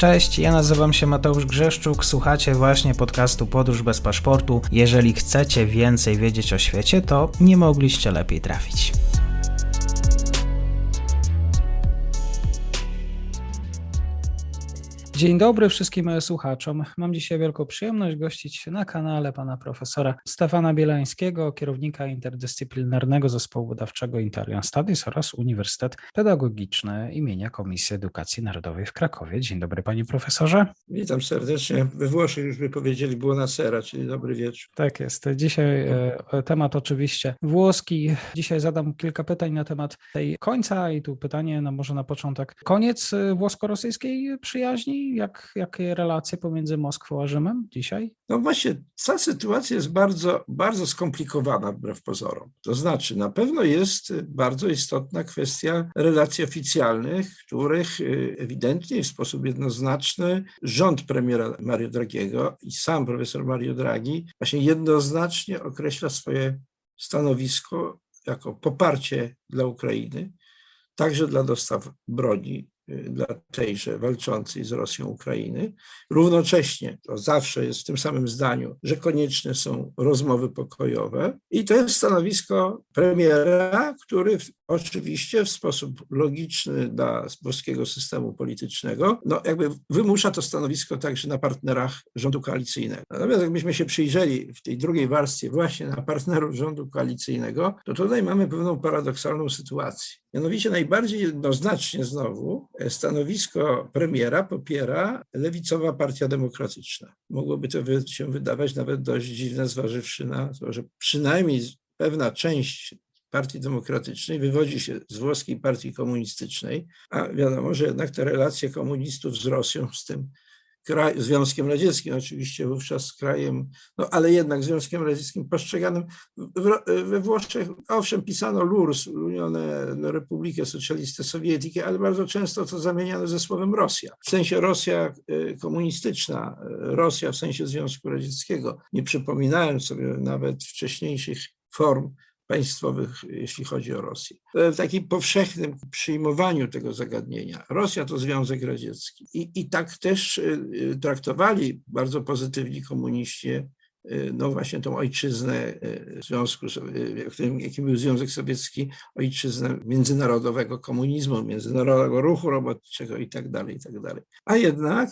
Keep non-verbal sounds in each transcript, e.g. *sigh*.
Cześć, ja nazywam się Mateusz Grzeszczuk, słuchacie właśnie podcastu Podróż bez paszportu. Jeżeli chcecie więcej wiedzieć o świecie, to nie mogliście lepiej trafić. Dzień dobry wszystkim słuchaczom. Mam dzisiaj wielką przyjemność gościć na kanale pana profesora Stefana Bielańskiego, kierownika interdyscyplinarnego zespołu badawczego Intarian Studies oraz Uniwersytet Pedagogiczny imienia Komisji Edukacji Narodowej w Krakowie. Dzień dobry panie profesorze. Witam serdecznie. We Włoszech już by powiedzieli buona sera, czyli dobry wieczór. Tak jest. Dzisiaj e, temat oczywiście włoski. Dzisiaj zadam kilka pytań na temat tej końca i tu pytanie no może na początek. Koniec e, włosko-rosyjskiej przyjaźni? Jak, jakie relacje pomiędzy Moskwą a Rzymem dzisiaj? No właśnie, ta sytuacja jest bardzo, bardzo skomplikowana wbrew pozorom. To znaczy, na pewno jest bardzo istotna kwestia relacji oficjalnych, których y, ewidentnie w sposób jednoznaczny rząd premiera Mario Dragiego i sam profesor Mario Draghi właśnie jednoznacznie określa swoje stanowisko jako poparcie dla Ukrainy, także dla dostaw broni dla tejże walczącej z Rosją Ukrainy. Równocześnie, to zawsze jest w tym samym zdaniu, że konieczne są rozmowy pokojowe i to jest stanowisko premiera, który oczywiście w sposób logiczny dla polskiego systemu politycznego, no jakby wymusza to stanowisko także na partnerach rządu koalicyjnego. Natomiast jakbyśmy się przyjrzeli w tej drugiej warstwie właśnie na partnerów rządu koalicyjnego, to tutaj mamy pewną paradoksalną sytuację. Mianowicie najbardziej jednoznacznie znowu stanowisko premiera popiera lewicowa partia demokratyczna. Mogłoby to się wydawać nawet dość dziwne, zważywszy na to, że przynajmniej pewna część Partii Demokratycznej wywodzi się z włoskiej partii komunistycznej, a wiadomo, że jednak te relacje komunistów z Rosją, z tym kraj, Związkiem Radzieckim, oczywiście wówczas krajem, no ale jednak Związkiem Radzieckim postrzeganym we Włoszech, owszem, pisano LURS, Unione Republikę Socialiste Sowietike, ale bardzo często to zamieniano ze słowem Rosja. W sensie Rosja e, komunistyczna, e, Rosja w sensie Związku Radzieckiego, nie przypominając sobie nawet wcześniejszych form państwowych, jeśli chodzi o Rosję. W takim powszechnym przyjmowaniu tego zagadnienia. Rosja to Związek Radziecki. I, i tak też y, y, traktowali bardzo pozytywni komuniści no właśnie tą ojczyznę y, Związku, y, jakim był Związek Sowiecki, ojczyznę międzynarodowego komunizmu, międzynarodowego ruchu robotniczego i tak dalej, i tak dalej. A jednak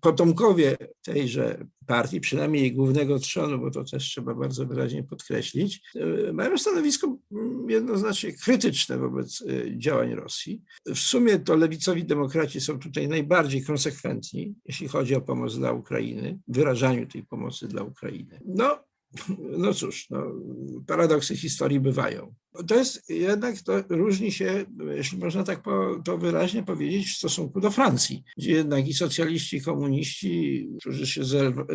potomkowie tejże partii, przynajmniej jej głównego trzonu, bo to też trzeba bardzo wyraźnie podkreślić, mają stanowisko mm, jednoznacznie krytyczne wobec działań Rosji. W sumie to lewicowi demokraci są tutaj najbardziej konsekwentni, jeśli chodzi o pomoc dla Ukrainy, wyrażaniu tej pomocy dla Ukrainy. No, no cóż, no, paradoksy historii bywają. To jest jednak, to różni się, jeśli można tak po, to wyraźnie powiedzieć, w stosunku do Francji, gdzie jednak i socjaliści, i komuniści, którzy się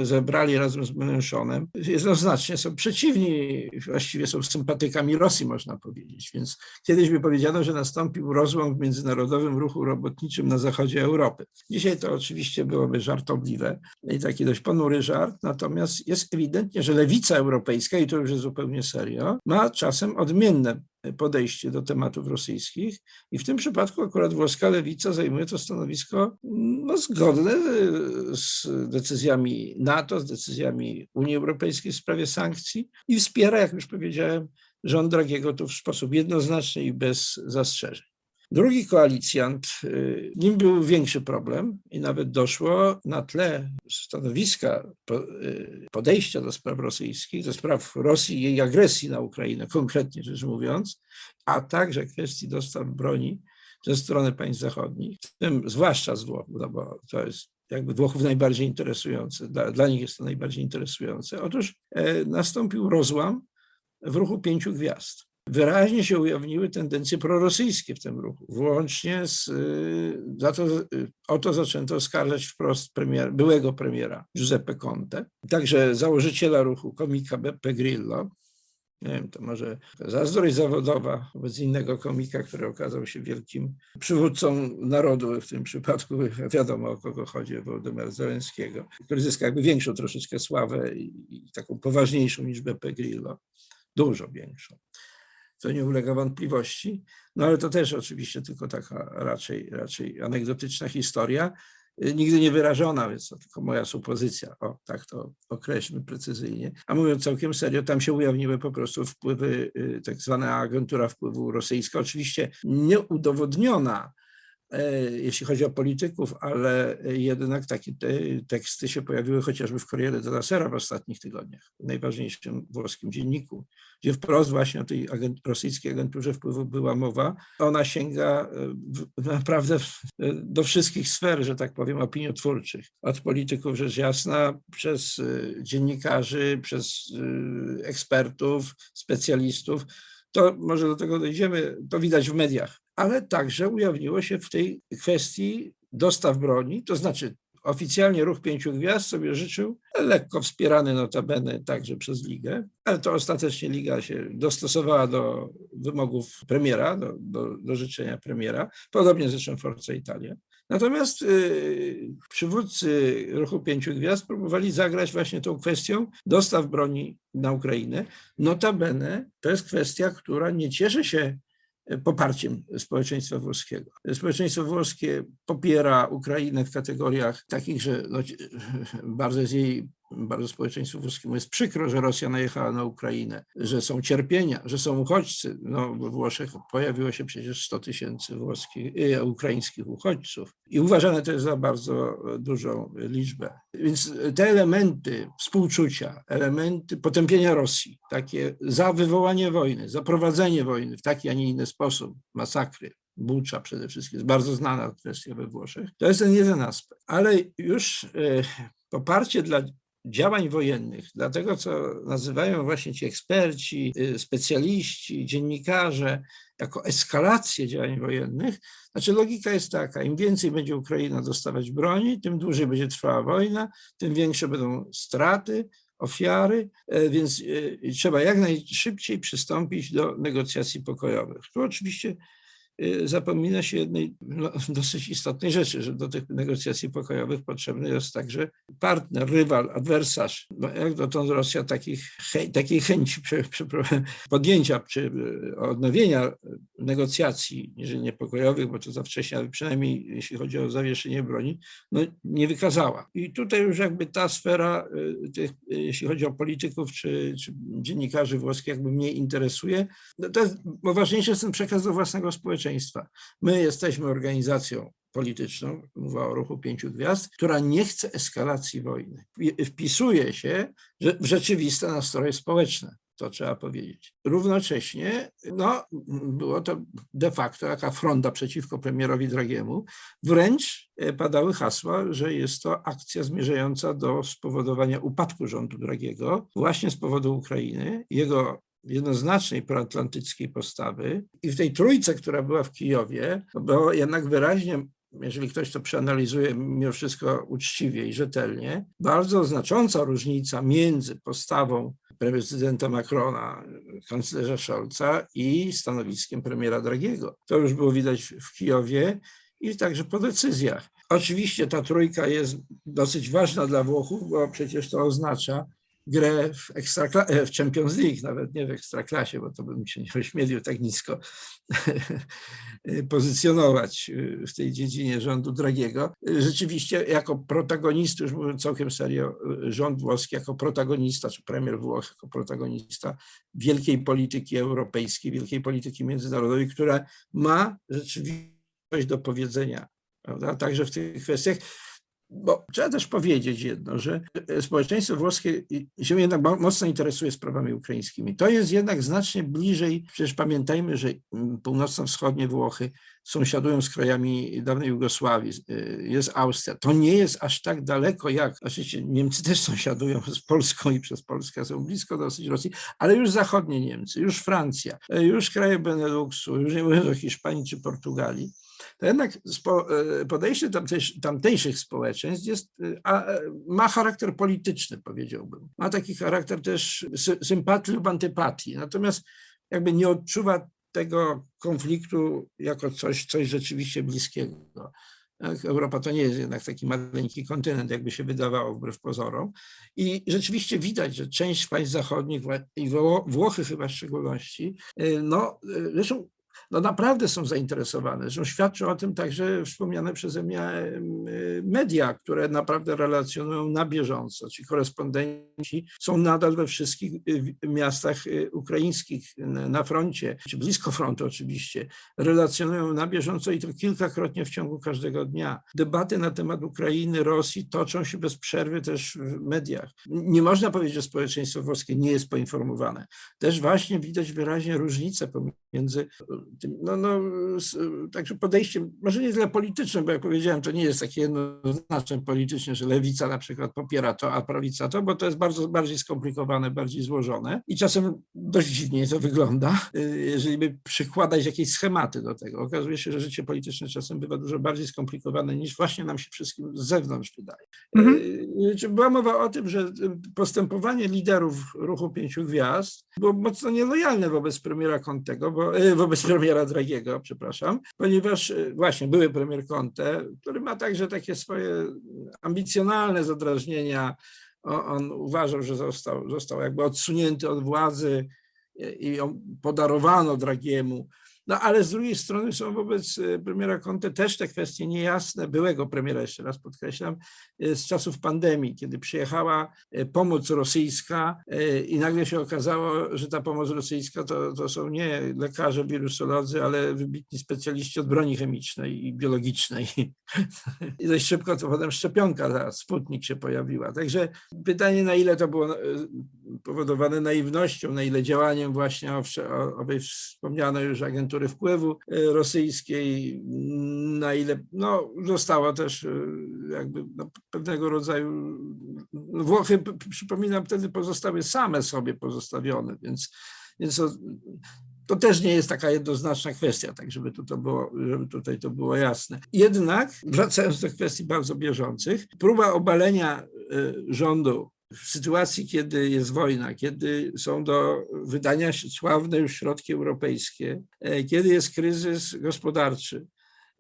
zebrali razem z Mélenchonem, jednoznacznie są przeciwni, właściwie są sympatykami Rosji, można powiedzieć. Więc kiedyś by powiedziano, że nastąpił rozłam w międzynarodowym ruchu robotniczym na zachodzie Europy. Dzisiaj to oczywiście byłoby żartobliwe i taki dość ponury żart, natomiast jest ewidentnie, że lewica europejska, i to już jest zupełnie serio, ma czasem odmienne podejście do tematów rosyjskich i w tym przypadku akurat włoska lewica zajmuje to stanowisko no, zgodne z decyzjami NATO, z decyzjami Unii Europejskiej w sprawie sankcji i wspiera, jak już powiedziałem, rząd Dragiego tu w sposób jednoznaczny i bez zastrzeżeń. Drugi koalicjant, y, nim był większy problem i nawet doszło na tle stanowiska, y, podejścia do spraw rosyjskich, do spraw Rosji i jej agresji na Ukrainę, konkretnie rzecz mówiąc, a także kwestii dostaw broni ze strony państw zachodnich, w tym zwłaszcza z Włoch, no bo to jest jakby Włochów najbardziej interesujące, dla, dla nich jest to najbardziej interesujące. Otóż e, nastąpił rozłam w ruchu pięciu gwiazd wyraźnie się ujawniły tendencje prorosyjskie w tym ruchu. Włącznie z, y, za to, y, o to zaczęto oskarżać wprost premier, byłego premiera Giuseppe Conte, także założyciela ruchu, komika Beppe Grillo. Nie wiem, to może zazdrość zawodowa wobec innego komika, który okazał się wielkim przywódcą narodu, w tym przypadku *laughs* wiadomo o kogo chodzi, Wołodymyra Zelenskiego, który zyskał jakby większą troszeczkę sławę i, i taką poważniejszą niż Beppe Grillo, dużo większą to nie ulega wątpliwości. No ale to też oczywiście tylko taka raczej, raczej anegdotyczna historia. y, nigdy nie wyrażona, więc to tylko moja supozycja, o tak to określmy precyzyjnie. A mówiąc całkiem serio, tam się ujawniły po prostu wpływy, y, tak zwana agentura wpływu rosyjska, oczywiście nieudowodniona, jeśli chodzi o polityków, ale jednak takie te teksty się pojawiły chociażby w Corriere della Sera w ostatnich tygodniach, w najważniejszym włoskim dzienniku, gdzie wprost właśnie o tej agent, rosyjskiej agenturze wpływu była mowa. Ona sięga e, w, naprawdę w, do wszystkich sfer, że tak powiem, opiniotwórczych. Od polityków, rzecz jasna, przez e, dziennikarzy, przez e, ekspertów, specjalistów. To może do tego dojdziemy, to widać w mediach, ale także ujawniło się w tej kwestii dostaw broni, to znaczy Oficjalnie Ruch Pięciu Gwiazd sobie życzył, lekko wspierany notabene także przez Ligę, ale to ostatecznie Liga się dostosowała do wymogów premiera, do, do, do życzenia premiera, podobnie zresztą Forza Italia. Natomiast y, przywódcy Ruchu Pięciu Gwiazd próbowali zagrać właśnie tą kwestią dostaw broni na Ukrainę. Notabene to jest kwestia, która nie cieszy się poparciem społeczeństwa włoskiego. Społeczeństwo włoskie popiera Ukrainę w kategoriach takich, że no, *laughs* bardzo jest jej bardzo społeczeństwu włoskiemu jest przykro, że Rosja najechała na Ukrainę, że są cierpienia, że są uchodźcy. No, we Włoszech pojawiło się przecież 100 tysięcy włoskich, e, ukraińskich uchodźców i uważane to jest za bardzo dużą liczbę. Więc te elementy współczucia, elementy potępienia Rosji, takie za wywołanie wojny, za prowadzenie wojny w taki, a nie inny sposób, masakry, Bucza przede wszystkim, jest bardzo znana kwestia we Włoszech. To jest ten jeden aspekt. Ale już e, poparcie dla działań wojennych, dla tego, co nazywają właśnie ci eksperci, y, specjaliści, dziennikarze, jako eskalację działań wojennych, znaczy logika jest taka, im więcej będzie Ukraina dostawać broni, tym dłużej będzie trwała wojna, tym większe będą straty, ofiary, e, więc e, trzeba jak najszybciej przystąpić do negocjacji pokojowych. Tu oczywiście zapomina się jednej no, *laughs* dosyć istotnej rzeczy, że do tych negocjacji pokojowych potrzebny jest także partner, rywal, adwersarz. No, jak dotąd Rosja takich, takiej chęci *laughs* podjęcia czy y, odnowienia negocjacji, jeżeli nie pokojowych, bo to za wcześnie, ale przynajmniej jeśli chodzi o zawieszenie broni, no, nie wykazała. I tutaj już jakby ta sfera, y, tych, jeśli chodzi o polityków czy, czy dziennikarzy włoskich, jakby mnie interesuje. No, to jest, bo ważniejszy jest ten przekaz do własnego społeczeństwa My jesteśmy organizacją polityczną, mówię o ruchu pięciu gwiazd, która nie chce eskalacji wojny. Wpisuje się w rzeczywiste nastroje społeczne. To trzeba powiedzieć. Równocześnie no, było to de facto jaka fronda przeciwko premierowi Dragiemu. Wręcz e, padały hasła, że jest to akcja zmierzająca do spowodowania upadku rządu Dragiego właśnie z powodu Ukrainy, jego jednoznacznej proatlantyckiej postawy i w tej trójce, która była w Kijowie, było jednak wyraźnie jeżeli ktoś to przeanalizuje mimo wszystko uczciwie i rzetelnie, bardzo znacząca różnica między postawą prezydenta Macrona, kanclerza Scholza i stanowiskiem premiera Dragiego. To już było widać w Kijowie i także po decyzjach. Oczywiście ta trójka jest dosyć ważna dla Włochów, bo przecież to oznacza, grę w, w Champions League, nawet nie w ekstraklasie, bo to bym się nie ośmielił tak nisko *laughs* pozycjonować w tej dziedzinie rządu Dragiego. Rzeczywiście jako protagonista, już mówiąc całkiem serio, rząd włoski jako protagonista, czy premier Włoch jako protagonista wielkiej polityki europejskiej, wielkiej polityki międzynarodowej, która ma rzeczywiście coś do powiedzenia, prawda? także w tych kwestiach. Bo trzeba też powiedzieć jedno, że społeczeństwo włoskie się jednak mocno interesuje sprawami ukraińskimi. To jest jednak znacznie bliżej, przecież pamiętajmy, że północno-wschodnie Włochy sąsiadują z krajami dawnej Jugosławii, jest Austria. To nie jest aż tak daleko jak, oczywiście Niemcy też sąsiadują z Polską i przez Polskę są blisko dosyć Rosji, ale już zachodnie Niemcy, już Francja, już kraje Beneluxu, już nie mówiąc o Hiszpanii czy Portugalii to jednak e, podejście tamtejszych społeczeństw jest, e, e, ma charakter polityczny, powiedziałbym. Ma taki charakter też sympatii lub antypatii. Natomiast jakby nie odczuwa tego konfliktu jako coś, coś rzeczywiście bliskiego. Europa to nie jest jednak taki maleńki kontynent, jakby się wydawało wbrew pozorom. I rzeczywiście widać, że część państw zachodnich i Włochy chyba w szczególności, no, zresztą no naprawdę są zainteresowane. Zresztą świadczą o tym także wspomniane przeze mnie media, które naprawdę relacjonują na bieżąco. Ci korespondenci są nadal we wszystkich y, miastach y, ukraińskich na froncie, czy blisko frontu oczywiście. Relacjonują na bieżąco i to kilkakrotnie w ciągu każdego dnia. Debaty na temat Ukrainy, Rosji toczą się bez przerwy też w mediach. Nie można powiedzieć, że społeczeństwo włoskie nie jest poinformowane. Też właśnie widać wyraźnie różnicę pomiędzy tym, no, no, także podejściem, może nie tyle politycznym, bo jak powiedziałem, to nie jest takie jednoznaczne politycznie, że lewica na przykład popiera to, a prawica to, bo to jest bardzo bardziej skomplikowane, bardziej złożone i czasem dość dziwnie to wygląda, y, jeżeli by przykładać jakieś schematy do tego. Okazuje się, że życie polityczne czasem bywa dużo bardziej skomplikowane niż właśnie nam się wszystkim z zewnątrz wydaje. Mhm. Y, czy Była mowa o tym, że y, postępowanie liderów ruchu Pięciu Gwiazd było mocno nielojalne wobec premiera Contego, bo, y, wobec premiera Dragiego, przepraszam, ponieważ y, właśnie były premier Conte, który ma także takie swoje ambicjonalne zadrażnienia. On uważał, że został, został jakby odsunięty od władzy i- podarowano Dragiemu. No ale z drugiej strony są wobec y, premiera Conte też te kwestie niejasne, byłego premiera, jeszcze raz podkreślam, y, z czasów pandemii, kiedy przyjechała y, pomoc rosyjska y, i nagle się okazało, że ta pomoc rosyjska to, to są nie lekarze, wirusolodzy, ale wybitni specjaliści od broni chemicznej i biologicznej. I dość szybko to potem szczepionka, ta Sputnik się pojawiła. Także pytanie, na ile to było y, powodowane naiwnością, na ile działaniem właśnie owej wspomnianej już agentury wpływu y, rosyjskiej, na ile no, została też y, jakby no, pewnego rodzaju, no, Włochy, przypominam, wtedy pozostały same sobie pozostawione, więc, więc to, to też nie jest taka jednoznaczna kwestia, tak żeby, tu to było, żeby tutaj to było jasne. Jednak, wracając do kwestii bardzo bieżących, próba obalenia y, rządu w sytuacji, kiedy jest wojna, kiedy są do wydania sławne już środki europejskie, e, kiedy jest kryzys gospodarczy,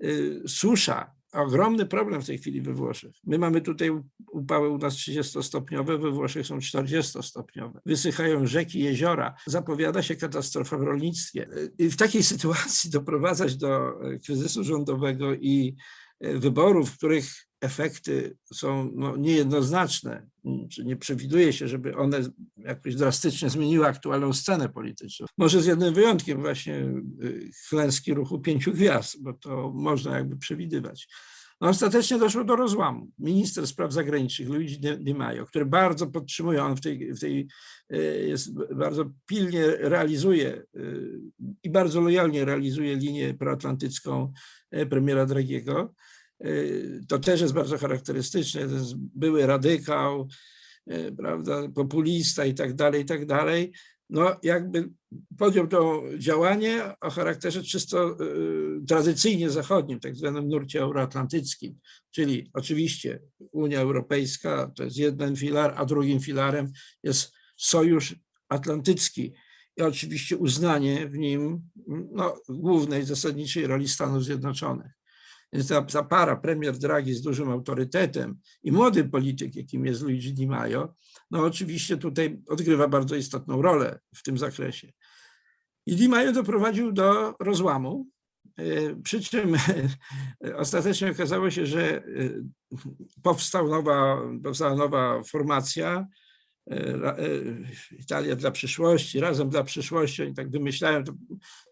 y, susza, ogromny problem w tej chwili we Włoszech. My mamy tutaj upały u nas 30-stopniowe, we Włoszech są 40-stopniowe. Wysychają rzeki, jeziora. Zapowiada się katastrofa w rolnictwie. I w takiej *laughs* sytuacji doprowadzać do e, kryzysu rządowego i e, wyborów, w których efekty są no, niejednoznaczne, czy nie przewiduje się, żeby one jakoś drastycznie zmieniły aktualną scenę polityczną. Może z jednym wyjątkiem właśnie y, klęski ruchu pięciu gwiazd, bo to można jakby przewidywać. No, ostatecznie doszło do rozłamu. Minister spraw zagranicznych Luigi Di Maio, który bardzo podtrzymuje, on w tej, w tej y, jest bardzo pilnie realizuje y, i bardzo lojalnie realizuje linię proatlantycką y, premiera Dragiego. Y, To też jest bardzo charakterystyczne. To jest były radykał, y, prawda, populista i tak dalej, i tak dalej. No, jakby podjął to działanie o charakterze czysto y, tradycyjnie zachodnim, tak zwanym nurcie euroatlantyckim, czyli oczywiście Unia Europejska to jest jeden filar, a drugim filarem jest Sojusz Atlantycki i oczywiście uznanie w nim no, głównej, zasadniczej roli Stanów Zjednoczonych. Więc ta, ta para, premier Draghi z dużym autorytetem i młody polityk, jakim jest Luigi Di Maio, no oczywiście tutaj odgrywa bardzo istotną rolę w tym zakresie. I Di Maio doprowadził do rozłamu, e, przy czym ostatecznie okazało się, że e, nowa, powstała nowa formacja, e, e, Italia dla przyszłości, razem dla przyszłości, oni tak wymyślają, to,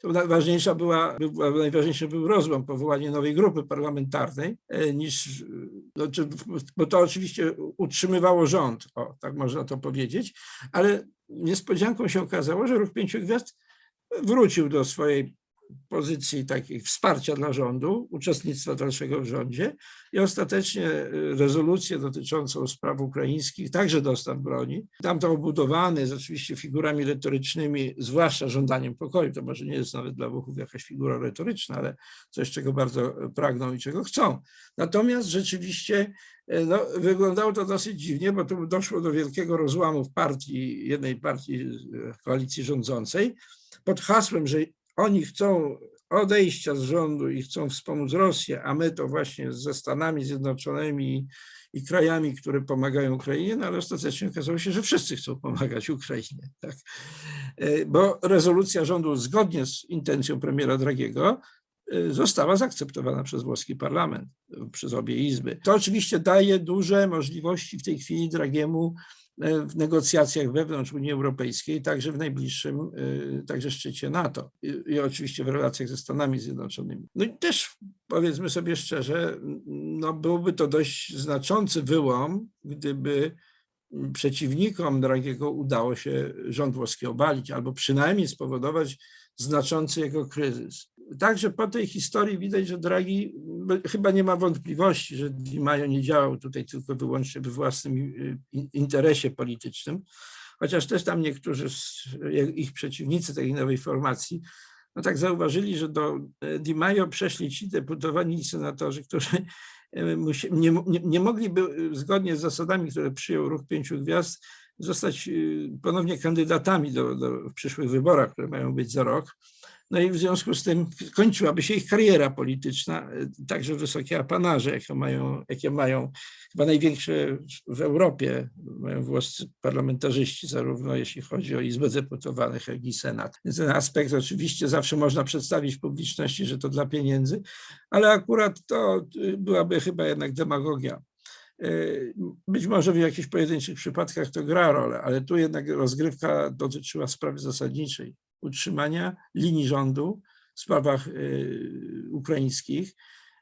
to najważniejsza była, najważniejszy był rozłam, powołanie nowej grupy parlamentarnej, e, niż, e, no, bo to oczywiście utrzymywało rząd, o, tak można to powiedzieć, ale niespodzianką się okazało, że Ruch Pięciu Gwiazd wrócił do swojej pozycji takiej wsparcia dla rządu, uczestnictwa dalszego w rządzie i ostatecznie y, rezolucję dotyczącą spraw ukraińskich, także dostaw broni, tam to obudowany jest oczywiście figurami retorycznymi, zwłaszcza żądaniem pokoju, to może nie jest nawet dla Włochów jakaś figura retoryczna, ale coś, czego bardzo pragną i czego chcą. Natomiast rzeczywiście y, no, wyglądało to dosyć dziwnie, bo tu doszło do wielkiego rozłamu w partii, jednej partii y, koalicji rządzącej, pod hasłem, że oni chcą odejścia z rządu i chcą wspomóc Rosję, a my to właśnie ze Stanami Zjednoczonymi i krajami, które pomagają Ukrainie, no ale ostatecznie okazało się, że wszyscy chcą pomagać Ukrainie. Tak? E, Bo rezolucja rządu zgodnie z intencją premiera Dragiego e, została zaakceptowana przez włoski parlament, e, przez obie izby. To oczywiście daje duże możliwości w tej chwili Dragiemu w negocjacjach wewnątrz Unii Europejskiej, także w najbliższym, e, także szczycie NATO i, i oczywiście w relacjach ze Stanami Zjednoczonymi. No i też powiedzmy sobie szczerze, no byłby to dość znaczący wyłom, gdyby przeciwnikom Dragiego udało się rząd włoski obalić, albo przynajmniej spowodować znaczący jego kryzys. Także po tej historii widać, że Draghi no, chyba nie ma wątpliwości, że Di Maio nie działał tutaj tylko wyłącznie we własnym y, in- interesie politycznym, chociaż też tam niektórzy z ich przeciwnicy tej nowej formacji no tak zauważyli, że do e, Di Maio przeszli ci deputowani senatorzy, którzy e, nie, nie, nie mogliby e, zgodnie z zasadami, które przyjął Ruch Pięciu Gwiazd, zostać y, ponownie kandydatami do, do, w przyszłych wyborach, które mają być za rok. No i w związku z tym kończyłaby się ich kariera polityczna, y, także wysokie apanarze, jakie mają, jakie mają chyba największe w Europie, mają włoscy parlamentarzyści, zarówno jeśli chodzi o Izbę Deputowanych, jak i Senat. Ten aspekt oczywiście zawsze można przedstawić publiczności, że to dla pieniędzy, ale akurat to y, byłaby chyba jednak demagogia. Y, Być może w jakichś pojedynczych przypadkach to gra rolę, ale tu jednak rozgrywka dotyczyła sprawy zasadniczej utrzymania linii rządu w sprawach y, ukraińskich,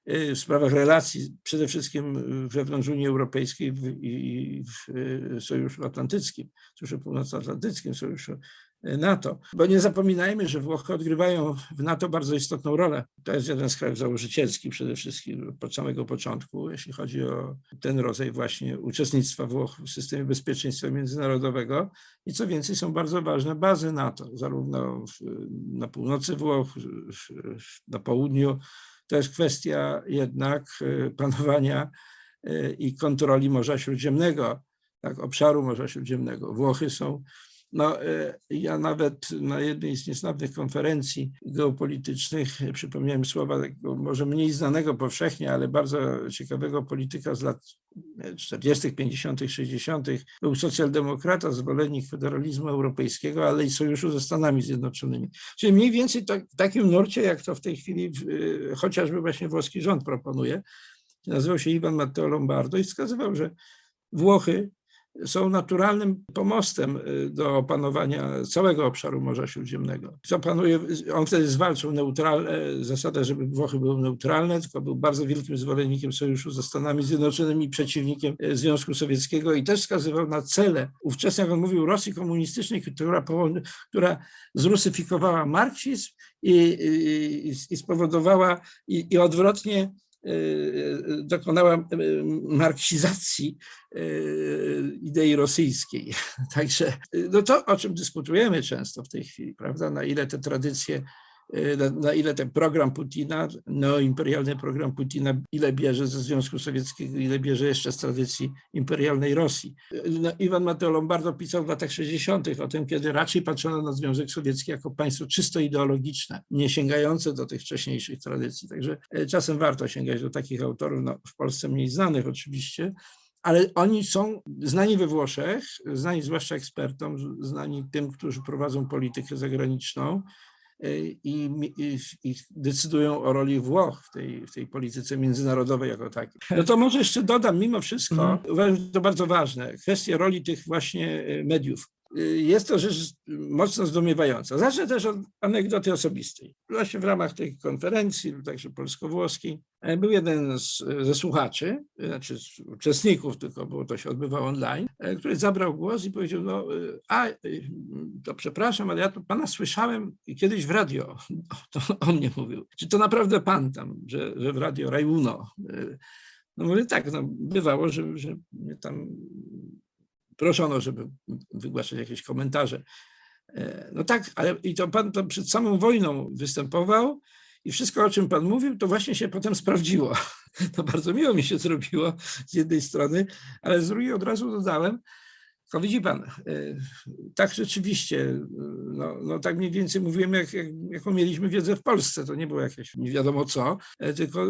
y, w sprawach relacji przede wszystkim wewnątrz Unii Europejskiej i w y, Sojuszu Atlantyckim, Sojuszu Północnoatlantyckim, Sojuszu NATO. Bo nie zapominajmy, że Włochy odgrywają w NATO bardzo istotną rolę. To jest jeden z krajów założycielskich przede wszystkim od samego początku, jeśli chodzi o ten rodzaj właśnie uczestnictwa Włoch w systemie bezpieczeństwa międzynarodowego. I co więcej, są bardzo ważne bazy NATO, zarówno w, na północy Włoch, w, na południu. To jest kwestia jednak e, panowania e, i kontroli Morza Śródziemnego, tak, obszaru Morza Śródziemnego. Włochy są, no e, ja nawet na jednej z niesławnych konferencji geopolitycznych przypomniałem słowa może mniej znanego powszechnie, ale bardzo ciekawego polityka z lat 40., 50., 60. Był socjaldemokrata, zwolennik federalizmu europejskiego, ale i sojuszu ze Stanami Zjednoczonymi. Czyli mniej więcej tak, w takim nurcie, jak to w tej chwili y, chociażby właśnie włoski rząd proponuje. Nazywał się Iwan Matteo Lombardo i wskazywał, że Włochy są naturalnym pomostem y, do opanowania całego obszaru Morza Śródziemnego. Zapanuje, on wtedy zwalczył neutralne, zasadę, żeby Włochy były neutralne, tylko był bardzo wielkim zwolennikiem sojuszu ze Stanami Zjednoczonymi przeciwnikiem y, Związku Sowieckiego i też wskazywał na cele ówczesne, jak on mówił, Rosji komunistycznej, która, która zrusyfikowała marksizm i, i, i spowodowała i, i odwrotnie dokonała y, marksizacji y, idei rosyjskiej. *laughs* Także y, no to, o czym dyskutujemy często w tej chwili, prawda, na ile te tradycje, y, na, na ile ten program Putina, neoimperialny program Putina, ile bierze ze Związku Sowieckiego, ile bierze jeszcze z tradycji imperialnej Rosji. Y, No, Iwan Mateo Lombardo pisał w latach 60. o tym, kiedy raczej patrzono na Związek Sowiecki jako państwo czysto ideologiczne, nie sięgające do tych wcześniejszych tradycji. Także y, czasem warto sięgać do takich autorów, no, w Polsce mniej znanych oczywiście, ale oni są znani we Włoszech, znani zwłaszcza ekspertom, znani tym, którzy prowadzą politykę zagraniczną y, i, i, i decydują o roli Włoch w tej, w tej polityce międzynarodowej jako takiej. No to może jeszcze dodam, mimo wszystko, Mhm. uważam, że to bardzo ważne, kwestia roli tych właśnie y, mediów. Y, Jest to rzecz mocno zdumiewająca. Zacznę też od anegdoty osobistej. Właśnie w ramach tej konferencji, także polsko-włoskiej, e, był jeden z, ze słuchaczy, znaczy z uczestników, tylko bo to się odbywało online, e, który zabrał głos i powiedział, no y, a, y, to przepraszam, ale ja tu pana słyszałem kiedyś w radio. *laughs* To on mnie mówił. Czy to naprawdę pan tam, że, że w radio Rajmuno? Y, No mówię, tak, no, bywało, że, że mnie tam proszono, żeby wygłaszać jakieś komentarze. E, No tak, ale i to pan to przed samą wojną występował i wszystko, o czym pan mówił, to właśnie się potem sprawdziło. *laughs* To bardzo miło mi się zrobiło z jednej strony, ale z drugiej od razu dodałem, Tylko widzi pan, e, tak rzeczywiście, e, no, no tak mniej więcej mówiłem, jak, jak, jaką mieliśmy wiedzę w Polsce. To nie było jakieś nie wiadomo co, e, tylko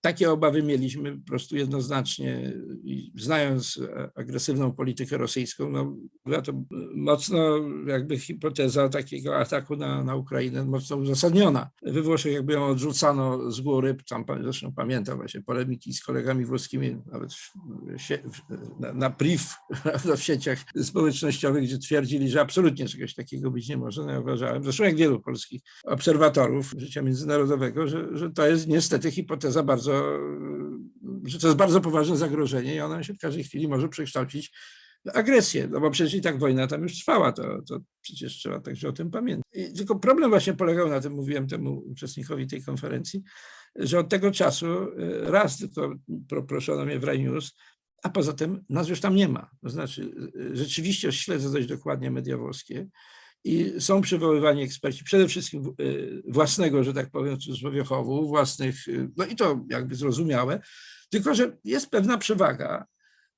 takie obawy mieliśmy po prostu jednoznacznie i znając agresywną politykę rosyjską, no, była to mocno jakby hipoteza takiego ataku na, na Ukrainę mocno uzasadniona. We Włoszech jakby ją odrzucano z góry, tam zresztą pamiętam właśnie polemiki z kolegami włoskimi, nawet w, w, na, na priv *laughs* w sieciach społecznościowych, gdzie twierdzili, że absolutnie czegoś takiego być nie może. No ja uważałem, zresztą jak wielu polskich obserwatorów życia międzynarodowego, że, że to jest niestety hipoteza bardzo, że to jest bardzo poważne zagrożenie i ona się w każdej chwili może przekształcić agresję, no bo przecież i tak wojna tam już trwała, to, to przecież trzeba także o tym pamiętać. I tylko problem właśnie polegał na tym, mówiłem temu uczestnikowi tej konferencji, że od tego czasu y, raz tylko pro- proszono mnie w Rai News, a poza tym nas już tam nie ma. To znaczy, y, rzeczywiście śledzę dość dokładnie media włoskie i są przywoływani eksperci, przede wszystkim y, własnego, że tak powiem, cudzysłowie własnych, y, no i to jakby zrozumiałe, tylko że jest pewna przewaga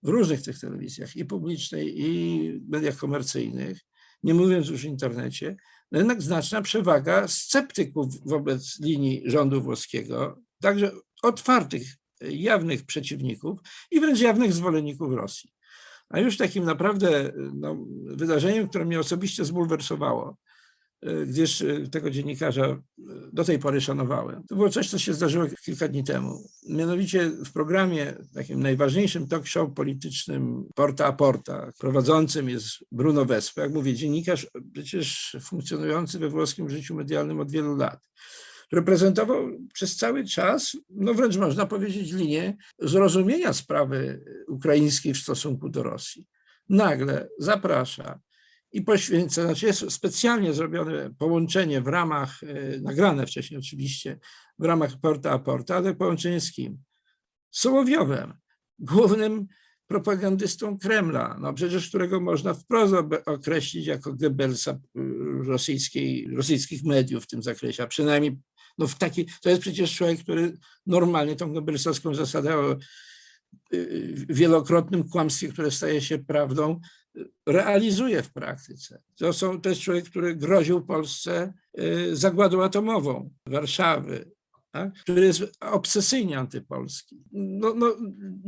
w różnych tych telewizjach, i publicznej, i mediach komercyjnych, nie mówiąc już o internecie, no jednak znaczna przewaga sceptyków wobec linii rządu włoskiego, także otwartych, jawnych przeciwników i wręcz jawnych zwolenników Rosji. A już takim naprawdę no, wydarzeniem, które mnie osobiście zbulwersowało, y, gdyż y, tego dziennikarza y, do tej pory szanowałem. To było coś, co się zdarzyło kilka dni temu. Mianowicie w programie, takim najważniejszym talk show politycznym Porta a Porta, prowadzącym jest Bruno Vespa, jak mówię, dziennikarz przecież funkcjonujący we włoskim życiu medialnym od wielu lat. Reprezentował przez cały czas, no wręcz można powiedzieć, linię zrozumienia sprawy ukraińskiej w stosunku do Rosji. Nagle zaprasza i poświęca, znaczy jest specjalnie zrobione połączenie w ramach, e, nagrane wcześniej oczywiście, w ramach Porta a Porta, ale połączenie z kim? Z Sołowiowem, głównym propagandystą Kremla, no przecież którego można wprost określić jako Goebbelsa y, rosyjskiej, rosyjskich mediów w tym zakresie, a przynajmniej no w taki, to jest przecież człowiek, który normalnie tą Goebbelsowską zasadę o y, wielokrotnym kłamstwie, które staje się prawdą, y, realizuje w praktyce. To, są, to jest człowiek, który groził Polsce y, zagładą atomową Warszawy, tak? który jest obsesyjnie antypolski. No, no,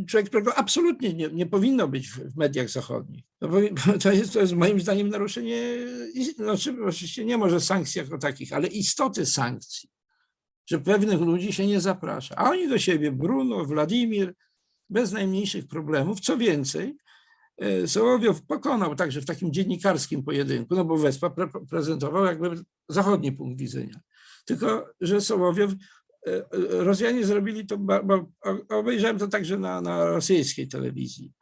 człowiek, którego absolutnie nie, nie powinno być w, w mediach zachodnich. No, to, jest, to jest moim zdaniem naruszenie, znaczy, oczywiście nie może sankcji jako takich, ale istoty sankcji, że pewnych ludzi się nie zaprasza, a oni do siebie, Bruno, Władimir, bez najmniejszych problemów. Co więcej, e, Sołowiow pokonał także w takim dziennikarskim pojedynku, no bo Wespa pre prezentował jakby zachodni punkt widzenia. Tylko, że Sołowiow, e, e, Rosjanie zrobili to, obejrzałem to także na, na rosyjskiej telewizji.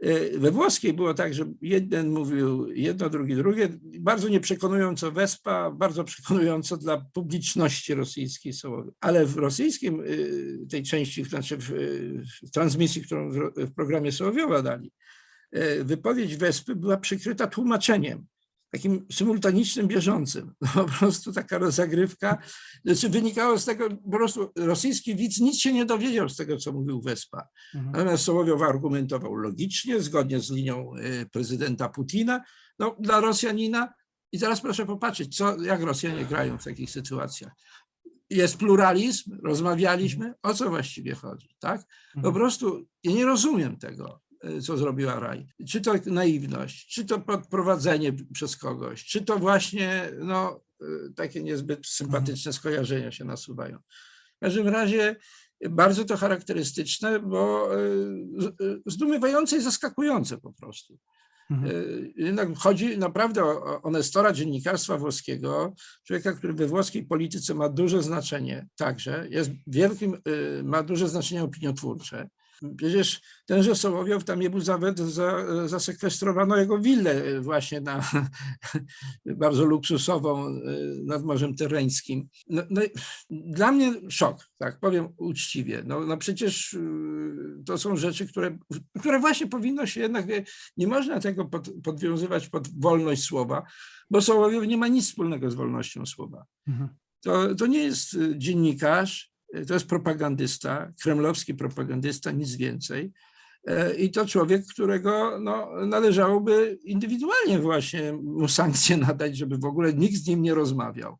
E, We włoskiej było tak, że jeden mówił jedno, drugi drugie, bardzo nieprzekonująco Wespa, bardzo przekonująco dla publiczności rosyjskiej Sołowiow. Ale w rosyjskim y, tej części, znaczy w, w transmisji, którą w, w programie Sołowiowa dali, y, wypowiedź Wespy była przykryta tłumaczeniem, takim symultanicznym, bieżącym. No, *laughs* po prostu taka rozagrywka, znaczy wynikało z tego, po prostu rosyjski widz nic się nie dowiedział z tego, co mówił Wespa. Mhm. Natomiast Sołowiow argumentował logicznie, zgodnie z linią y, prezydenta Putina, no, dla Rosjanina. I teraz proszę popatrzeć, co, jak Rosjanie grają w takich sytuacjach. Jest pluralizm, rozmawialiśmy, o co właściwie chodzi, tak? Po Mhm. prostu ja nie rozumiem tego, co zrobiła Raj. Czy to naiwność, czy to podprowadzenie przez kogoś, czy to właśnie no, y, takie niezbyt sympatyczne skojarzenia się nasuwają. W każdym razie bardzo to charakterystyczne, bo y, zdumiewające i zaskakujące po prostu. Mhm. Jednak chodzi naprawdę o, o- Nestora dziennikarstwa włoskiego, człowieka, który we włoskiej polityce ma duże znaczenie także, jest wielkim, ma duże znaczenie opiniotwórcze. Przecież tenże Sołowiow tam nie był nawet za, zasekwestrowano jego willę właśnie na *laughs* bardzo luksusową y, nad Morzem Tereńskim. No, no, dla mnie szok, tak powiem uczciwie. No, no przecież y, to są rzeczy, które, które właśnie powinno się jednak, wie, nie można tego pod, podwiązywać pod wolność słowa, bo Sołowiow nie ma nic wspólnego z wolnością słowa. Mhm. To, to nie jest dziennikarz, to jest propagandysta, kremlowski propagandysta, nic więcej. E, I to człowiek, którego no, należałoby indywidualnie właśnie mu sankcje *laughs* nadać, żeby w ogóle nikt z nim nie rozmawiał.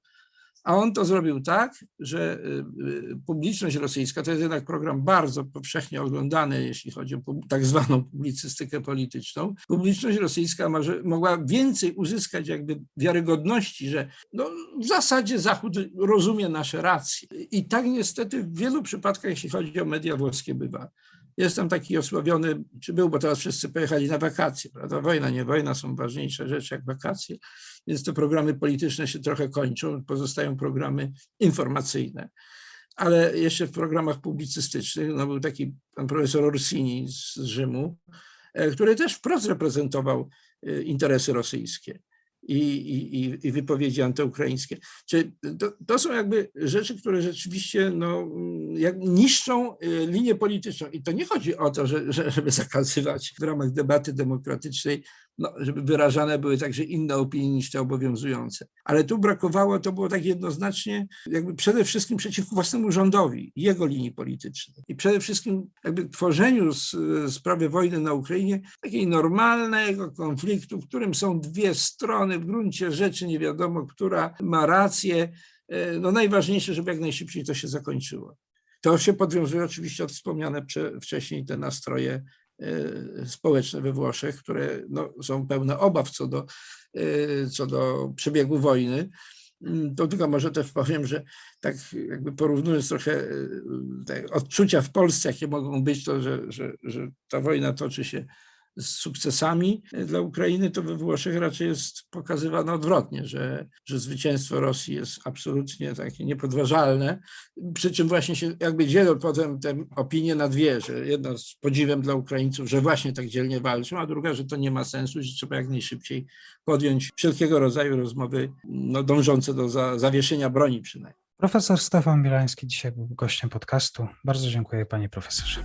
A on to zrobił tak, że y, y, publiczność rosyjska, to jest jednak program bardzo powszechnie oglądany, jeśli chodzi o tak zwaną publicystykę polityczną. Publiczność rosyjska może, mogła więcej uzyskać jakby wiarygodności, że no, w zasadzie Zachód rozumie nasze racje. I tak niestety w wielu przypadkach, jeśli chodzi o media włoskie, bywa. Jest tam taki osławiony, czy był, bo teraz wszyscy pojechali na wakacje, prawda? Wojna, nie wojna, są ważniejsze rzeczy jak wakacje, więc te programy polityczne się trochę kończą, pozostają programy informacyjne. Ale jeszcze w programach publicystycznych, no był taki pan profesor Orsini z Rzymu, e, który też wprost reprezentował e, interesy rosyjskie i, i, i- wypowiedzi antyukraińskie. Czy to, to są jakby rzeczy, które rzeczywiście no, jak niszczą y, linię polityczną. I to nie chodzi o to, że, żeby zakazywać w ramach debaty demokratycznej, no, żeby wyrażane były także inne opinie niż te obowiązujące. Ale tu brakowało, to było tak jednoznacznie, jakby przede wszystkim przeciwko własnemu rządowi, jego linii politycznej. I przede wszystkim jakby tworzeniu z, sprawy wojny na Ukrainie takiej normalnego konfliktu, w którym są dwie strony, w gruncie rzeczy nie wiadomo, która ma rację. E, No najważniejsze, żeby jak najszybciej to się zakończyło. To się podwiązuje oczywiście od wspomniane wcześniej te nastroje e, społeczne we Włoszech, które no, są pełne obaw co do, e, co do przebiegu wojny. Mm, To tylko może też powiem, że tak jakby porównując trochę te odczucia w Polsce, jakie mogą być, to że, że, że ta wojna toczy się z sukcesami dla Ukrainy, to we Włoszech raczej jest pokazywane odwrotnie, że, że zwycięstwo Rosji jest absolutnie takie niepodważalne. Przy czym właśnie się jakby dzielą potem te opinie na dwie, że jedna z podziwem dla Ukraińców, że właśnie tak dzielnie walczą, a druga, że to nie ma sensu, że trzeba jak najszybciej podjąć wszelkiego rodzaju rozmowy no, dążące do za, zawieszenia broni przynajmniej. Profesor Stefan Bielański dzisiaj był gościem podcastu. Bardzo dziękuję panie profesorze.